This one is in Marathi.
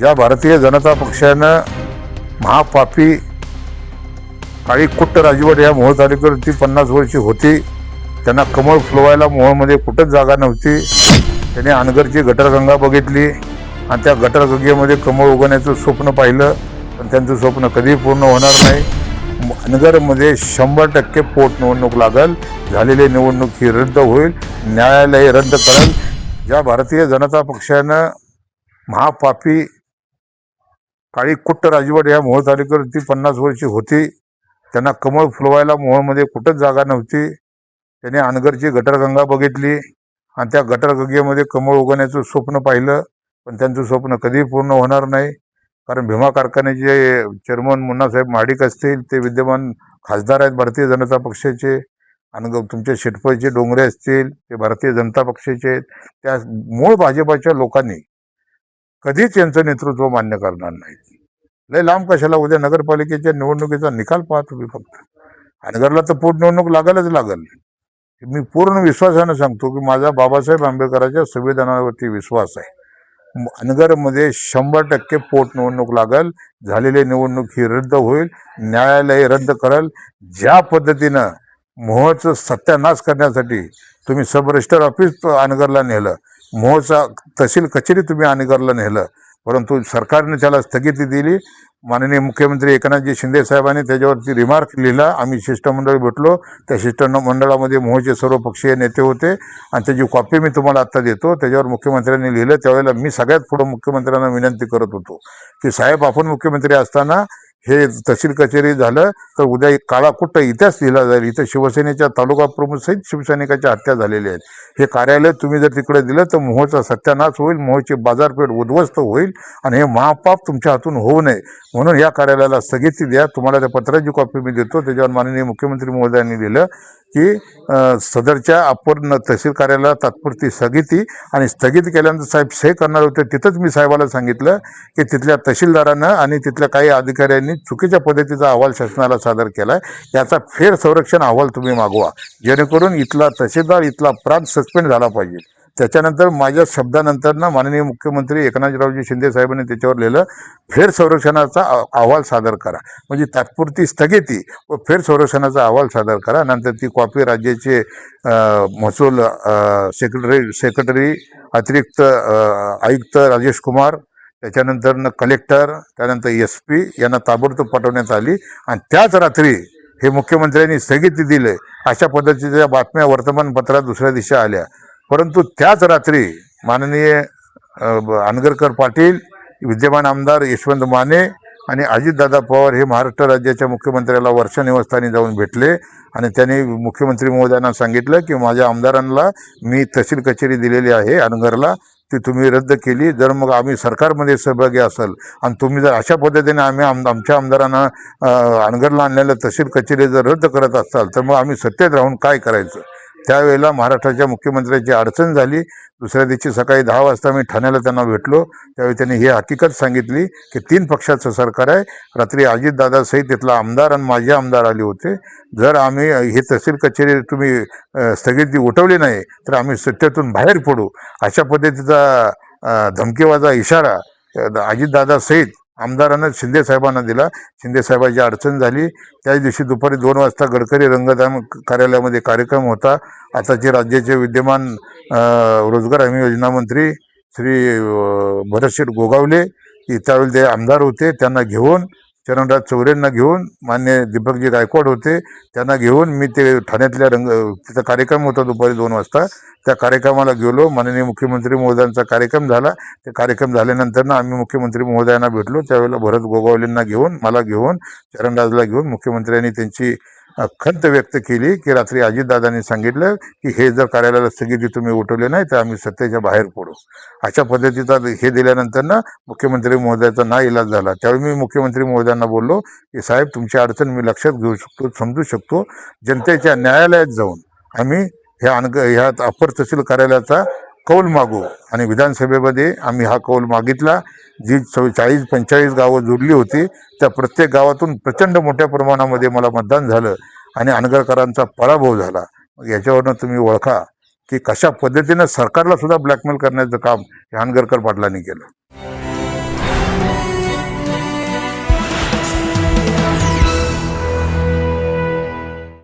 ज्या भारतीय जनता पक्षानं महापापी काळी कुट्ट राजवट या मोहोळ तालुक्यावरती पन्नास वर्षी होती. त्यांना कमळ फुलवायला मोहोळमध्ये कुठंच जागा नव्हती. त्याने अनगरची गटरगंगा बघितली आणि त्या गटरगंगेमध्ये कमळ उगवण्याचं स्वप्न पाहिलं. पण त्यांचं स्वप्न कधीही पूर्ण होणार नाही. अनगरमध्ये शंभर टक्के पोटनिवडणूक लागल. झालेली निवडणूक ही रद्द होईल. न्यायालय रद्द करेल. ज्या भारतीय जनता पक्षानं महापापी काळी कुट्ट राजवट या मोहोळ तालुक्यावरती पन्नास वर्षी होती. त्यांना कमळ फुलवायला मोहोळमध्ये कुठंच जागा नव्हती. त्याने अनगरची गटरगंगा बघितली आणि त्या गटरगंगेमध्ये कमळ उगवण्याचं स्वप्न पाहिलं. पण त्यांचं स्वप्न कधीही पूर्ण होणार नाही. कारण भीमा कारखान्याचे चेअरमन मुन्नासाहेब महाडिक असतील ते विद्यमान खासदार आहेत भारतीय जनता पक्षाचे. आणि ग- तुमचे शेटपळचे डोंगरे असतील ते भारतीय जनता पक्षाचे आहेत. त्या मूळ भाजपाच्या लोकांनी कधीच यांचं नेतृत्व मान्य करणार नाही लय लांब कशाला उद्या नगरपालिकेच्या निवडणुकीचा निकाल पाहा तुम्ही फक्त. हनगरला तर पोटनिवडणूक लागलच लागल. मी पूर्ण विश्वासानं सांगतो की माझा बाबासाहेब आंबेडकरांच्या संविधानावरती विश्वास आहे. अनगरमध्ये शंभर टक्के पोटनिवडणूक लागल झालेली निवडणूक ही रद्द होईल न्यायालय रद्द करेल. ज्या पद्धतीनं मोहचं सत्यानाश करण्यासाठी तुम्ही सब रजिस्टर ऑफिस अनगरला नेलं मोहचा तहसील कचेरी तुम्ही अनगरला नेलं परंतु सरकारने त्याला स्थगिती दिली माननीय मुख्यमंत्री एकनाथजी शिंदे साहेबांनी त्याच्यावरती रिमार्क लिहिला. आम्ही शिष्टमंडळ भेटलो. त्या शिष्टमंडळामध्ये मोहचे सर्व पक्षीय नेते होते आणि त्याची कॉपी मी तुम्हाला आत्ता देतो. त्याच्यावर मुख्यमंत्र्यांनी लिहिलं. त्यावेळेला मी सगळ्यात पुढं मुख्यमंत्र्यांना विनंती करत होतो की साहेब आपण मुख्यमंत्री असताना हे तहसील कचेरी झालं तर उद्या एक काळा कुठं इतिहास लिहिला जाईल. इथं शिवसेनेच्या तालुका प्रमुख सहित शिवसैनिकाच्या हत्या झालेल्या आहेत. हे कार्यालय तुम्ही जर तिकडे दिलं तर मोहचा सत्यानाश होईल मोहची बाजारपेठ उद्ध्वस्त होईल आणि हे महापाप तुमच्या हातून होऊ नये. म्हणून या कार्यालयाला स्थगिती द्या. तुम्हाला त्या पत्राची कॉपी मी देतो. त्याच्यावर माननीय मुख्यमंत्री महोदयांनी लिहिलं. की सदरच्या अपर न- तहसील कार्यालयाला तात्पुरती स्थगिती आणि स्थगित केल्यानंतर साहेब सही करणार होते तिथंच मी साहेबाला सांगितलं की तिथल्या तहसीलदारानं आणि तिथल्या काही अधिकाऱ्यांनी चुकीच्या पद्धतीचा अहवाल शासनाला सादर केला आहे याचा फेर संरक्षण अहवाल तुम्ही मागवा. जेणेकरून इथला तहसीलदार इथला प्रांत सस्पेंड झाला पाहिजे. त्याच्यानंतर माझ्या शब्दानंतर ना माननीय मुख्यमंत्री एकनाथरावजी शिंदे साहेबांनी त्याच्यावर लिहिलं फेर संरक्षणाचा अहवाल सादर करा. म्हणजे तात्पुरती स्थगिती व फेर संरक्षणाचा अहवाल सादर करा. नंतर ती कॉपी राज्याचे महसूल सेक्रेटरी सेक्रेटरी अतिरिक्त आयुक्त राजेश कुमार त्याच्यानंतर न कलेक्टर त्यानंतर एस पी यांना ताबडतोब पाठवण्यात आली. आणि त्याच रात्री हे मुख्यमंत्र्यांनी स्थगिती दिले. अशा पद्धतीच्या बातम्या वर्तमानपत्रात दुसऱ्या दिवशी आल्या. परंतु त्याच रात्री माननीय अनगरकर पाटील विद्यमान आमदार यशवंत माने आणि अजितदादा पवार हे महाराष्ट्र राज्याच्या मुख्यमंत्र्याला वर्षा निवासस्थानी जाऊन भेटले आणि त्यांनी मुख्यमंत्री महोदयांना सांगितलं की माझ्या आमदारांना मी तहसील कचेरी दिलेली आहे अनगरला ती तुम्ही रद्द केली. जर मग आम्ही सरकारमध्ये सहभागी असाल आणि तुम्ही जर अशा पद्धतीने आम्ही आम आमच्या आमदारांना अनगरला आणलेलं तहसील कचेरी जर रद्द करत असाल तर मग आम्ही सत्तेत राहून काय करायचं? त्यावेळेला महाराष्ट्राच्या मुख्यमंत्र्याची अडचण झाली. दुसऱ्या दिवशी सकाळी दहा वाजता मी ठाण्याला त्यांना भेटलो. त्यावेळी त्यांनी ही हकीकत सांगितली की तीन पक्षाचं सरकार आहे. रात्री अजितदादासहित तिथला आमदार आणि माझे आमदार आले होते. जर आम्ही हे तहसील कचेरी तुम्ही स्थगिती उठवली नाही तर आम्ही सत्तेतून बाहेर पडू. अशा पद्धतीचा अ, धमकीवाजा इशारा अजितदादासहित आमदारानं शिंदे साहेबांना दिला. शिंदे साहेबांची अडचण झाली. त्याच दिवशी दुपारी दोन वाजता गडकरी रंगधाम कार्यालयामध्ये कार्यक्रम होता. आताचे राज्याचे विद्यमान रोजगार हमी योजना मंत्री श्री भरतशेठ गोगावले. त्यावेळी ते आमदार होते. त्यांना घेऊन चरणराज चौरेंना घेऊन मान्य दीपकजी गायकवाड होते त्यांना घेऊन मी ते ठाण्यातल्या रंग तिथं कार्यक्रम होता दुपारी दोन वाजता. त्या कार्यक्रमाला गेलो माननीय मुख्यमंत्री महोदयांचा कार्यक्रम झाला. ते कार्यक्रम झाल्यानंतर ना आम्ही मुख्यमंत्री महोदयांना भेटलो. त्यावेळेला भरत गोगावलेंना घेऊन मला घेऊन चरणराजला घेऊन मुख्यमंत्र्यांनी त्यांची खंत व्यक्त केली की रात्री अजितदादांनी सांगितलं की हे जर कार्यालयाला स्थगिती तुम्ही उठवले नाही तर आम्ही सत्तेच्या बाहेर पडू. अशा पद्धतीचा हे दिल्यानंतर ना मुख्यमंत्री महोदयाचा ना इलाज झाला. त्यावेळी मी मुख्यमंत्री महोदयांना बोललो की साहेब तुमची अडचण मी लक्षात घेऊ शकतो समजू शकतो. जनतेच्या न्यायालयात जाऊन आम्ही ह्या अनग ह्या अपर तहसील कार्यालयाचा कौल मागू. आणि विधानसभेमध्ये आम्ही हा कौल मागितला. जी चौ चाळीस पंचेचाळीस गावं जुडली होती त्या प्रत्येक गावातून प्रचंड मोठ्या प्रमाणामध्ये मला मतदान झालं आणि अनगरकरांचा पराभव झाला. मग याच्यावरनं तुम्ही ओळखा की कशा पद्धतीनं सरकारला सुद्धा ब्लॅकमेल करण्याचं काम हे अनगरकर पाटलांनी केलं.